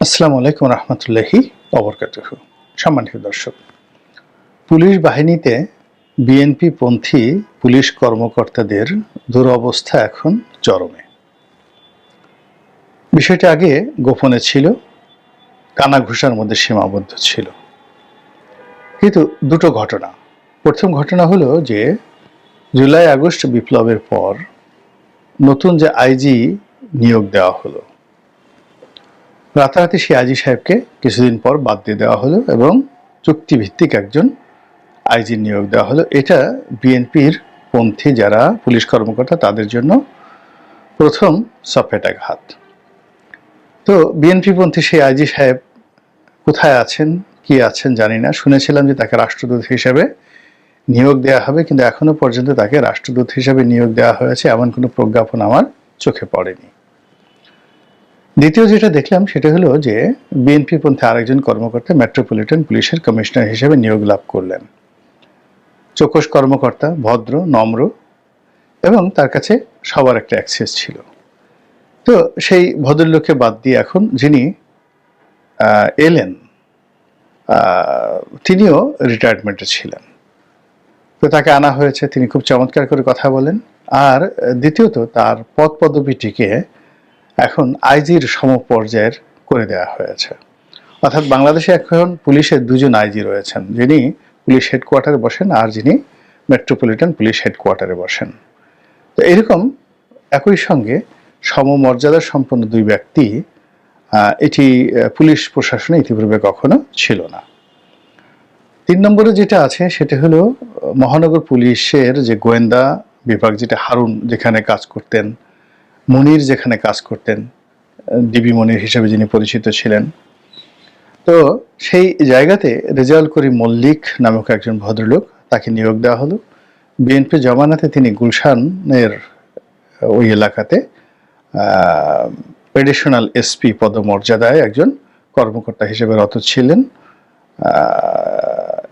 আসসালামু আলাইকুম রহমতুল্লাহি অবরকাতুহ সম্মানিত দর্শক, পুলিশ বাহিনীতে বিএনপি পন্থী পুলিশ কর্মকর্তাদের দুরবস্থা এখন চরমে। বিষয়টি আগে গোপনে ছিল, কানাঘুষার মধ্যে সীমাবদ্ধ ছিল। কিন্তু দুটো ঘটনা। প্রথম ঘটনা হলো যে, জুলাই আগস্ট বিপ্লবের পর নতুন যে আইজি নিয়োগ দেওয়া হলো রাতারাতি সেই আইজি সাহেবকে কিছুদিন পর বাদ দিয়ে দেওয়া হলো এবং চুক্তিভিত্তিক একজন আইজি নিয়োগ দেওয়া হলো। এটা বিএনপির পন্থী যারা পুলিশ কর্মকর্তা, তাদের জন্য প্রথম সফেটাঘাত তো বিএনপি পন্থী সেই আইজি সাহেব কোথায় আছেন, কি আছেন জানি না। শুনেছিলাম যে তাকে রাষ্ট্রদূত হিসেবে নিয়োগ দেওয়া হবে, কিন্তু এখনও পর্যন্ত তাকে রাষ্ট্রদূত হিসেবে নিয়োগ দেওয়া হয়েছে এমন কোনো প্রজ্ঞাপন আমার চোখে পড়েনি। দ্বিতীয় যেটা দেখলাম সেটা হলো যে বিএনপি পন্থী আরেকজন কর্মকর্তা মেট্রোপলিটন পুলিশের কমিশনার হিসেবে নিয়োগ লাভ করলেন। চোখস কর্মকর্তা, ভদ্র, নম্র এবং তার কাছে সবার একটা অ্যাক্সেস ছিল। তো সেই ভদ্রলোককে বাদ দিয়ে এখন যিনি এলেন তিনিও রিটায়ারমেন্টে ছিলেন। তো তাকে আনা হয়েছে, তিনি খুব চমৎকার করে কথা বলেন। আর দ্বিতীয়ত তার পদ পদবিটিকে এখন আইজির সমপর্যায়ের করে দেওয়া হয়েছে। অর্থাৎ বাংলাদেশে এখন পুলিশের দুজন আইজি রয়েছেন, যিনি পুলিশ হেডকোয়ার্টারে বসেন আর যিনি মেট্রোপলিটন পুলিশ হেডকোয়ার্টারে বসেন। তো এরকম একই সঙ্গে সমমর্যাদা সম্পন্ন দুই ব্যক্তি এটি পুলিশ প্রশাসনে ইতিপূর্বে কখনো ছিল না। তিন নম্বরে যেটা আছে সেটা হলো, মহানগর পুলিশের যে গোয়েন্দা বিভাগ, যেটা হারুন যেখানে কাজ করতেন মনির যেখানে কাজ করতেন, ডিবি মনির হিসেবে যিনি পরিচিত ছিলেন। তো সেই জায়গাতে রেজাউল করিম মল্লিক নামক একজন ভদ্রলোক তাকে নিয়োগ দেওয়া হলো। বিএনপি জমানাতে তিনি গুলশানের ওই এলাকাতে এডিশনাল এসপি পদমর্যাদায় একজন কর্মকর্তা হিসেবে রত ছিলেন।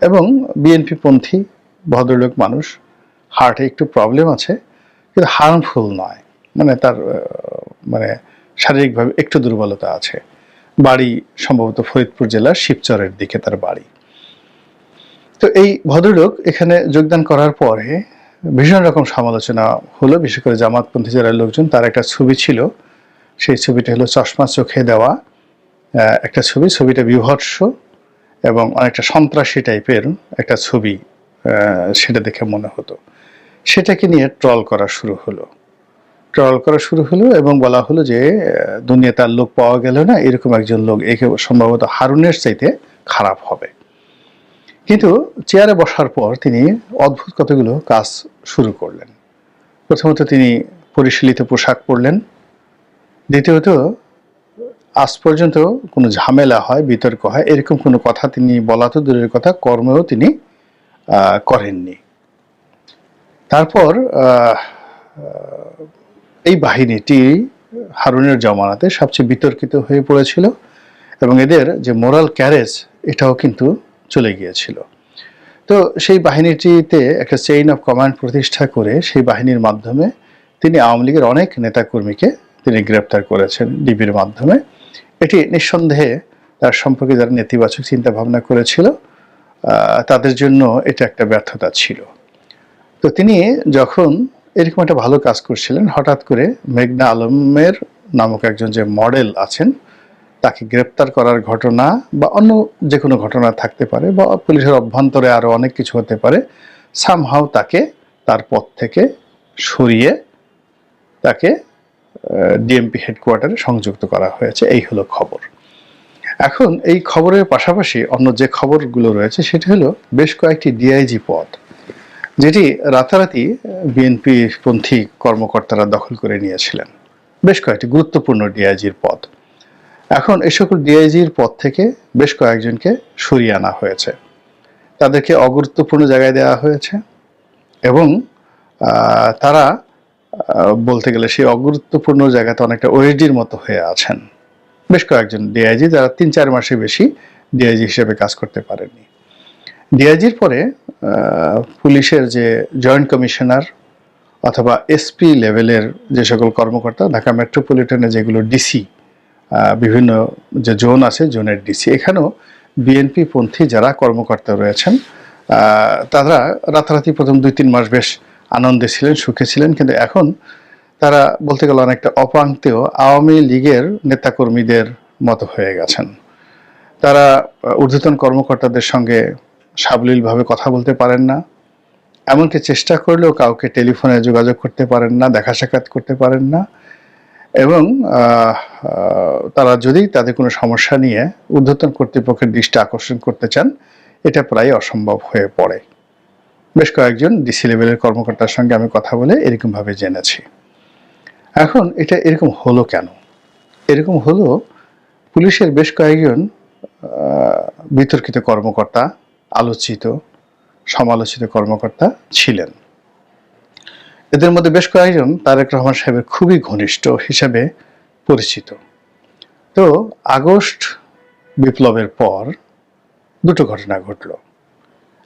এবং বিএনপি পন্থী ভদ্রলোক মানুষ, হার্টে একটু প্রবলেম আছে, কিন্তু হার্মফুল নয়। মানে তার মানে শারীরিকভাবে একটু দুর্বলতা আছে। বাড়ি সম্ভবত ফরিদপুর জেলার শিবচরের দিকে তার বাড়ি। তো এই ভদ্রলোক এখানে যোগদান করার পরে ভীষণ রকম সমালোচনা হলো, বিশেষ করে জামাতপন্থী জেলার লোকজন, তার একটা ছবি ছিল। সেই ছবিটা হলো চশমা চোখে দেওয়া একটা ছবি। ছবিটা বিভৎস এবং অনেকটা সন্ত্রাসী টাইপের একটা ছবি সেটা দেখে মনে হতো। সেটাকে নিয়ে ট্রল করা শুরু হলো। ট্রল করা শুরু হলো এবং বলা হলো যে দুনিয়া তার লোক পাওয়া গেল না, এরকম একজন লোক একে সম্ভবত হারুনের চাইতে খারাপ হবে। কিন্তু চেয়ারে বসার পর তিনি অদ্ভুত কতগুলো কাজ শুরু করলেন। প্রথমত তিনি পরিশীলিত পোশাক পরলেন। দ্বিতীয়ত, আজ পর্যন্ত কোনো ঝামেলা হয়, বিতর্ক হয়, এরকম কোনো কথা তিনি বলা তো দূরের কথা, কর্মেও তিনি করেননি। তারপর এই বাহিনীটি হারুনের জমানাতে সবচেয়ে বিতর্কিত হয়ে পড়েছিল এবং এদের যে মোরাল ক্যারেজ এটাও কিন্তু চলে গিয়েছিল। তো সেই বাহিনীটিতে একটা চেইন অফ কমান্ড প্রতিষ্ঠা করে সেই বাহিনীর মাধ্যমে তিনি আওয়ামী লীগের অনেক নেতাকর্মীকে তিনি গ্রেপ্তার করেছেন ডিবির মাধ্যমে। এটি নিঃসন্দেহে তার সম্পর্কে যারা নেতিবাচক চিন্তা ভাবনা করেছিল তাদের জন্য এটা একটা ব্যর্থতা ছিল। তো তিনি যখন এরকম একটা ভালো কাজ করছিলেন। হঠাৎ করে মেঘনা আলমের নামক একজন যে মডেল আছেন, তাকে গ্রেপ্তার করার ঘটনা বা অন্য যে কোনো ঘটনা থাকতে পারে বা পুলিশের অভ্যন্তরে আরও অনেক কিছু হতে পারে সামহাও তাকে তার পদ থেকে সরিয়ে তাকে ডিএমপি হেডকোয়ার্টারে সংযুক্ত করা হয়েছে। এই হলো খবর। এখন এই খবরের পাশাপাশি অন্য যে খবরগুলো রয়েছে, সেটি হলো বেশ কয়েকটি ডিআইজি পদ। যেটি রাতারাতি বিএনপি পন্থী কর্মকর্তারা দখল করে নিয়েছিলেন। বেশ কয়েকটি গুরুত্বপূর্ণ ডিআইজির পদ। এখন এই সকল ডিআইজির পদ থেকে বেশ কয়েকজনকে সরিয়ে আনা হয়েছে। তাদেরকে অগুরুত্বপূর্ণ জায়গায় দেওয়া হয়েছে এবং তারা বলতে গেলে সেই অগুরুত্বপূর্ণ জায়গাতে অনেকটা ওএসডির মতো হয়ে আছেন। বেশ কয়েকজন ডিআইজি, যারা তিন চার মাসের বেশি ডিআইজি হিসেবে কাজ করতে পারেননি। ডিআইজির পরে পুলিশের যে জয়েন্ট কমিশনার অথবা এসপি লেভেলের যে সকল কর্মকর্তা, ঢাকা মেট্রোপলিটনে যেগুলো ডিসি বিভিন্ন যে জোন আছে, জোনের ডিসি এখানেও বিএনপি পন্থী যারা কর্মকর্তা রয়েছেন তারা রাতারাতি প্রথম দুই তিন মাস বেশ আনন্দে ছিলেন, সুখে ছিলেন, কিন্তু এখন তারা বলতে গেলে অনেকটা অপাঙ্ক্তেয় আওয়ামী লীগের নেতাকর্মীদের মতো হয়ে গেছেন। তারা ঊর্ধ্বতন কর্মকর্তাদের সঙ্গে সাবলীলভাবে কথা বলতে পারেন না, এমনকি চেষ্টা করলেও কাউকে টেলিফোনে যোগাযোগ করতে পারেন না, দেখা সাক্ষাৎ করতে পারেন না এবং তারা যদি তাদের কোনো সমস্যা নিয়ে ঊর্ধ্বতন কর্তৃপক্ষের দৃষ্টি আকর্ষণ করতে চান, এটা প্রায় অসম্ভব হয়ে পড়ে। বেশ কয়েকজন ডিসি লেভেলের কর্মকর্তার সঙ্গে আমি কথা বলে এরকমভাবে জেনেছি। এখন এটা এরকম হলো কেন? এরকম হলো পুলিশের বেশ কয়েকজন বিতর্কিত কর্মকর্তা আলোচিত, সমালোচিত কর্মকর্তা ছিলেন। এদের মধ্যে বেশ কয়েকজন তারেক রহমান সাহেবের খুবই ঘনিষ্ঠ হিসেবে পরিচিত। তো আগস্ট বিপ্লবের পর দুটো ঘটনা ঘটলো।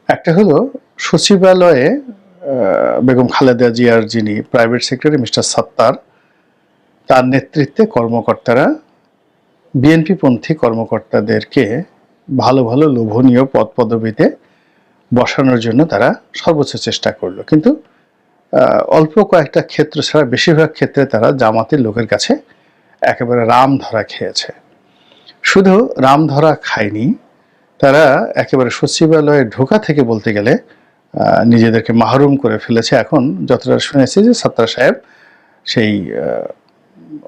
একটা হলো সচিবালয়ে বেগম খালেদা জিয়ার যিনি প্রাইভেট সেক্রেটারি মিস্টার সত্তার, তার নেতৃত্বে কর্মকর্তারা বিএনপি পন্থী কর্মকর্তাদেরকে ভালো ভালো লোভনীয় পদ পদবিতে বসানোর জন্য তারা সর্বোচ্চ চেষ্টা করল। কিন্তু অল্প কয়েকটা ক্ষেত্র ছাড়া বেশিরভাগ ক্ষেত্রে তারা জামাতের লোকের কাছে একেবারে রাম ধরা খেয়েছে। শুধু রাম ধরা খায়নি, তারা একেবারে সচিবালয়ে ঢোকা থেকে বলতে গেলে নিজেদেরকে মাহরুম করে ফেলেছে। এখন যতটা শুনেছি যে সাত্তার সাহেব সেই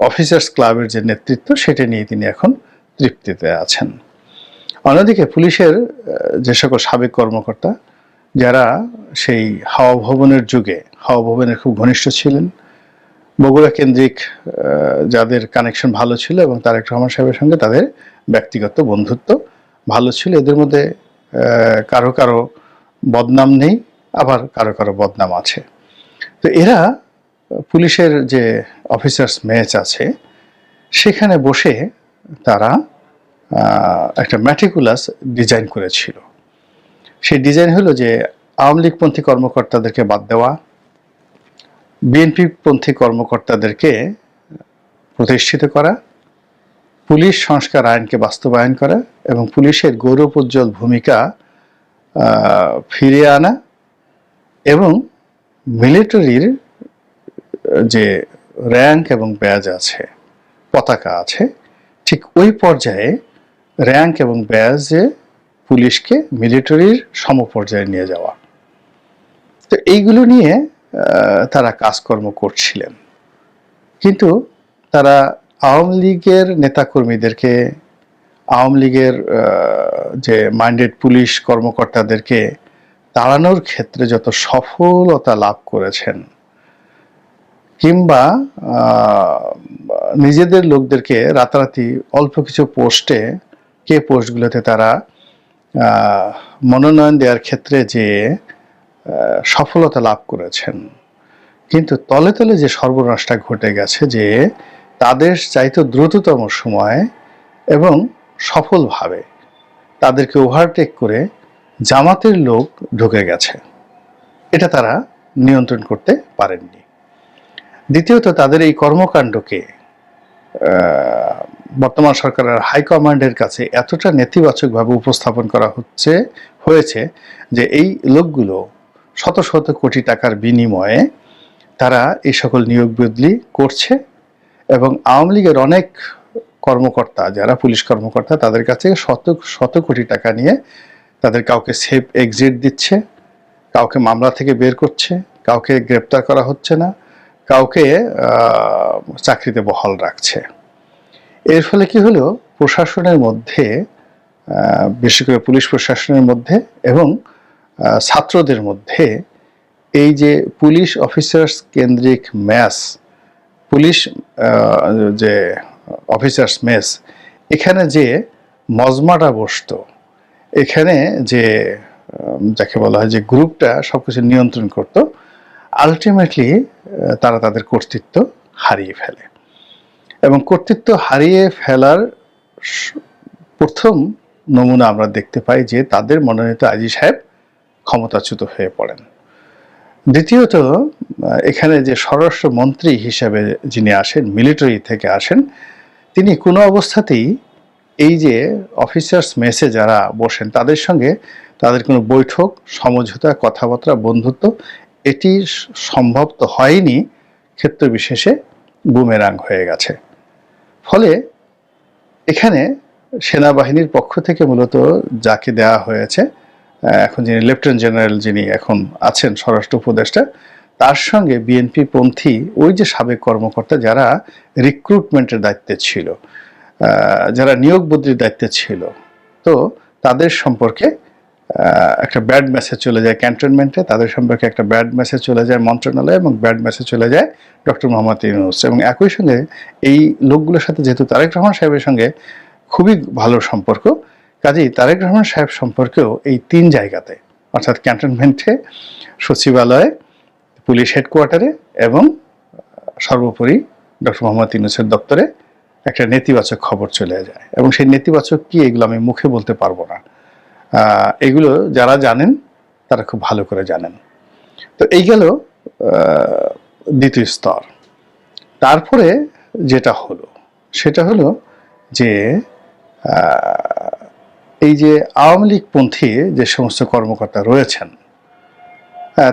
অফিসার্স ক্লাবের যে নেতৃত্ব, সেটা নিয়ে তিনি এখন তৃপ্তিতে আছেন। অন্যদিকে পুলিশের যে সকল সাবেক কর্মকর্তা, যারা সেই হাওয়া ভবনের যুগে হাওয়া ভবনের খুব ঘনিষ্ঠ ছিলেন, বগুড়া কেন্দ্রিক যাদের কানেকশন ভালো ছিল এবং তারেক রহমান সাহেবের সঙ্গে তাদের ব্যক্তিগত বন্ধুত্ব ভালো ছিল, এদের মধ্যে কারও কারও বদনাম নেই, আবার কারও কারও বদনাম আছে। তো এরা পুলিশের যে অফিসার্স ম্যাচ আছে, সেখানে বসে তারা একটা ম্যাটিকুলাস ডিজাইন করেছিল। সেই ডিজাইন হলো যে আওয়ামী লীগপন্থী কর্মকর্তাদেরকে বাদ দেওয়া বিএনপি পন্থী কর্মকর্তাদেরকে প্রতিষ্ঠিত করা, পুলিশ সংস্কার আইনকে বাস্তবায়ন করা এবং পুলিশের গৌরবোজ্জ্বল ভূমিকা ফিরিয়ে আনা এবং মিলিটারির যে র্যাঙ্ক এবং ব্যাজ আছে, পতাকা আছে, ঠিক ওই পর্যায়ে র্যাঙ্ক এবং ব্যাজে পুলিশকে মিলিটারির সমপর্যায়ে নিয়ে যাওয়া। তো এইগুলো নিয়ে তারা কাজকর্ম করছিলেন। কিন্তু তারা আওয়ামী লীগের নেতাকর্মীদেরকে, আওয়ামী লীগের যে মাইন্ডেড পুলিশ কর্মকর্তাদেরকে তাড়ানোর ক্ষেত্রে যত সফলতা লাভ করেছেন, কিংবা নিজেদের লোকদেরকে রাতারাতি অল্প কিছু পোস্টে কে পোস্টগুলোতে তারা মনোনয়ন দেওয়ার ক্ষেত্রে যে সফলতা লাভ করেছেন। কিন্তু তলে তলে যে সর্বনাশটা ঘটে গেছে যে, তাদের চাইতে দ্রুততম সময়ে এবং সফলভাবে তাদেরকে ওভারটেক করে জামাতের লোক ঢুকে গেছে। এটা তারা নিয়ন্ত্রণ করতে পারেননি। দ্বিতীয়ত তাদের এই কর্মকাণ্ডকে বর্তমান সরকারের হাইকমান্ডের কাছে এতটা নেতিবাচকভাবে উপস্থাপন করা হচ্ছে, হয়েছে যে এই লোকগুলো শত শত কোটি টাকার বিনিময়ে তারা এই সকল নিয়োগ বদলি করছে এবং আওয়ামী লীগের অনেক কর্মকর্তা, যারা পুলিশ কর্মকর্তা, তাদের কাছে শত শত কোটি টাকা নিয়ে তাদের কাউকে সেফ এক্সিট দিচ্ছে, কাউকে মামলা থেকে বের করছে, কাউকে গ্রেপ্তার করা হচ্ছে না, কাউকে চাকরিতে বহাল রাখছে। এর ফলে কি হলো? প্রশাসনের মধ্যে বিশেষ করে পুলিশ প্রশাসনের মধ্যে এবং ছাত্রদের মধ্যে এই যে পুলিশ অফিসার্স কেন্দ্রিক ম্যাস, পুলিশ যে অফিসার্স মেস এখানে যে মজমাটা বসতো, এখানে যে যাকে বলা হয় যে গ্রুপটা সবকিছু নিয়ন্ত্রণ করত আলটিমেটলি তারা তাদের কর্তৃত্ব হারিয়ে ফেলে। এবং কর্তৃত্ব হারিয়ে ফেলার প্রথম নমুনা আমরা দেখতে পাই যে তাদের মনোনীত আজি সাহেব ক্ষমতাচ্যুত হয়ে পড়েন। দ্বিতীয়ত, এখানে যে স্বরাষ্ট্র মন্ত্রী হিসেবে যিনি আসেন, মিলিটারি থেকে আসেন, তিনি কোনো অবস্থাতেই এই যে অফিসার্স মেসে যারা বসেন, তাদের সঙ্গে তাদের কোনো বৈঠক, সমঝোতা, কথাবার্তা, বন্ধুত্ব, এটি সম্ভব তো হয়নি, ক্ষেত্র বিশেষে বুমেরাং হয়ে গেছে। ফলে এখানে সেনাবাহিনীর পক্ষ থেকে মূলত যাকে দেওয়া হয়েছে এখন যিনি লেফটেন্যান্ট জেনারেল যিনি এখন আছেন, স্বরাষ্ট্র উপদেষ্টা, তার সঙ্গে বিএনপি পন্থী, ওই যে সাবেক কর্মকর্তা যারা রিক্রুটমেন্টের দায়িত্বে ছিল যারা নিয়োগ বদলির দায়িত্বে ছিল, তো তাদের সম্পর্কে একটা ব্যাড মেসেজ চলে যায় ক্যান্টনমেন্টে তাদের সম্পর্কে একটা ব্যাড মেসেজ চলে যায় মন্ত্রণালয়ে এবং ব্যাড মেসেজ চলে যায় ডক্টর মোহাম্মদ ইউনুস এবং একই সঙ্গে এই লোকগুলোর সাথে যেহেতু তারেক রহমান সাহেবের সঙ্গে খুবই ভালো সম্পর্ক, কাজেই তারেক রহমান সাহেব সম্পর্কেও এই তিন জায়গাতে, অর্থাৎ ক্যান্টনমেন্টে সচিবালয়ে, পুলিশ হেডকোয়ার্টারে এবং সর্বোপরি ডক্টর মোহাম্মদ ইউনুসের দপ্তরে একটা নেতিবাচক খবর চলে যায়। এবং সেই নেতিবাচক কি এগুলো আমি মুখে বলতে পারব না। এগুলো যারা জানেন, তারা খুব ভালো করে জানেন। তো এই গেল দ্বিতীয় স্তর। তারপরে যেটা হলো, সেটা হলো যে এই যে আওয়ামী লীগ পন্থী যে সমস্ত কর্মকর্তা রয়েছেন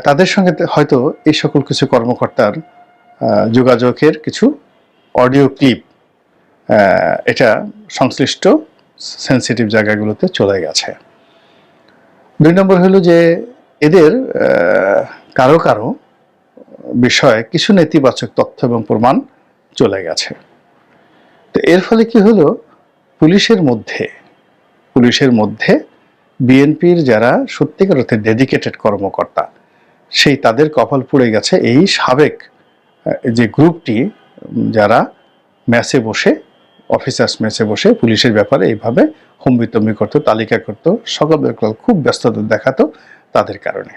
তাদের সঙ্গে হয়তো এই সকল কিছু কর্মকর্তার যোগাযোগের কিছু অডিও ক্লিপ এটা সংশ্লিষ্ট, সেন্সিটিভ জায়গাগুলোতে চলে গেছে। দুই নম্বর হলো যে এদের কারও কারও বিষয়ে কিছু নেতিবাচক তথ্য এবং প্রমাণ চলে গেছে। তো এর ফলে কি হলো? পুলিশের মধ্যে পুলিশের মধ্যে বিএনপির যারা সত্যিকার অর্থে ডেডিকেটেড কর্মকর্তা, সেই তাদের কপাল পুড়ে গেছে। এই সাবেক যে গ্রুপটি যারা ম্যাচে বসে অফিসার্স মেসে বসে পুলিশের ব্যাপারে এইভাবে হুম্বিতম্বি করতো, তালিকা করতো সকল ব্যাপার খুব ব্যস্ততা দেখাতো তাদের কারণে।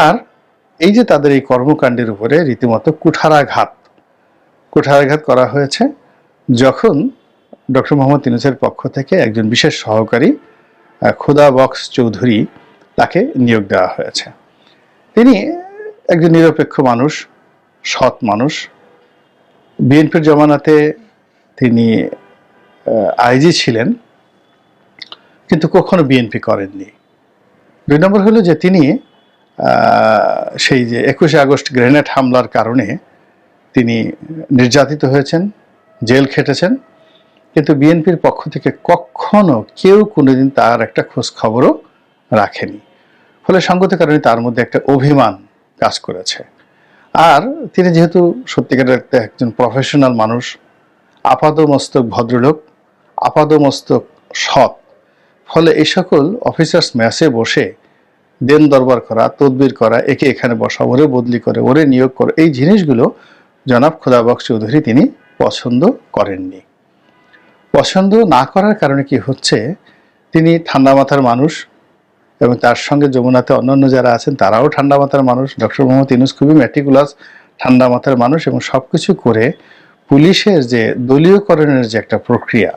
আর এই যে তাদের এই কর্মকাণ্ডের উপরে রীতিমতো কুঠারাঘাত কুঠারাঘাত করা হয়েছে যখন ডক্টর মোহাম্মদ ইউনুসের পক্ষ থেকে একজন বিশেষ সহকারী খুদা বক্স চৌধুরী তাকে নিয়োগ দেওয়া হয়েছে। তিনি একজন নিরপেক্ষ মানুষ, সৎ মানুষ। বিএনপির জমানাতে তিনি আইজি ছিলেন, কিন্তু কখনো বিএনপি করেননি। দুই নম্বর হলো যে তিনি সেই যে একুশে আগস্ট গ্রেনেড হামলার কারণে তিনি নির্যাতিত হয়েছেন, জেল খেটেছেন, কিন্তু বিএনপির পক্ষ থেকে কখনো কেউ কোনোদিন তার একটা খোঁজ খবরও রাখেনি। ফলে সঙ্গত কারণে তার মধ্যে একটা অভিমান কাজ করেছে। আর তিনি যেহেতু সত্যিকারের একজন প্রফেশনাল মানুষ আপাদমস্তক ভদ্রলোক, আপাদমস্তক সৎ। ফলে এই সকল অফিসার্স ম্যাচে বসে দেন দরবার করা, তদবির করা, একে এখানে বসা, ওরে বদলি করে, ওরে নিয়োগ করে, এই জিনিসগুলো জনাব খোদাবক চৌধুরী তিনি পছন্দ করেননি। পছন্দ না করার কারণে কি হচ্ছে, তিনি ঠান্ডা মাথার মানুষ এবং তার সঙ্গে যমুনাতে অন্যান্য যারা আছেন, তারাও ঠান্ডা মাথার মানুষ। ডক্টর মোহাম্মদ ইনুস খুবই ম্যাটিকুলাস ঠান্ডা মাথার মানুষ এবং সব কিছু করে পুলিশের যে দলীয়করণের যে একটা প্রক্রিয়া,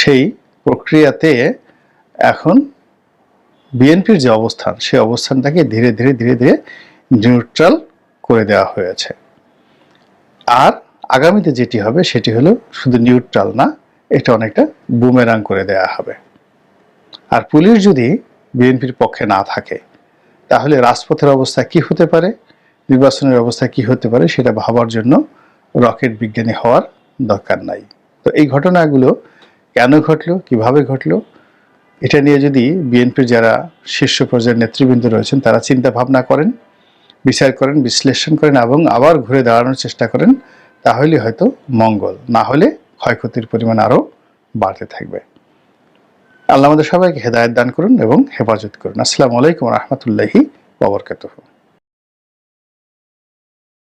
সেই প্রক্রিয়াতে এখন বিএনপির যে অবস্থান, সেই অবস্থানটাকে ধীরে ধীরে ধীরে ধীরে নিউট্রাল করে দেওয়া হয়েছে। আর আগামীতে যেটি হবে, সেটি হলো শুধু নিউট্রাল না, এটা অনেকটা বুমেরাং করে দেওয়া হবে। আর পুলিশ যদি বিএনপির পক্ষে না থাকে, তাহলে রাজপথের অবস্থা কি হতে পারে, নির্বাচনের অবস্থা কি হতে পারে, সেটা ভাবার জন্য রকেট বিজ্ঞানী হওয়ার দরকার নাই। তো এই ঘটনাগুলো কেন ঘটলো, কীভাবে ঘটলো, এটা নিয়ে যদি বিএনপির যারা শীর্ষ পর্যায়ের নেতৃবৃন্দ রয়েছেন, তারা চিন্তা ভাবনা করেন, বিচার করেন, বিশ্লেষণ করেন এবং আবার ঘুরে দাঁড়ানোর চেষ্টা করেন, তাহলে হয়তো মঙ্গল, না হলে ক্ষয়ক্ষতির পরিমাণ আরও বাড়তে থাকবে। আল্লাহ আমাদের সবাইকে হেদায়ত দান করুন এবং হেফাজত করুন। আসসালামু আলাইকুম রহমতুল্লাহি ওবরকাতুহ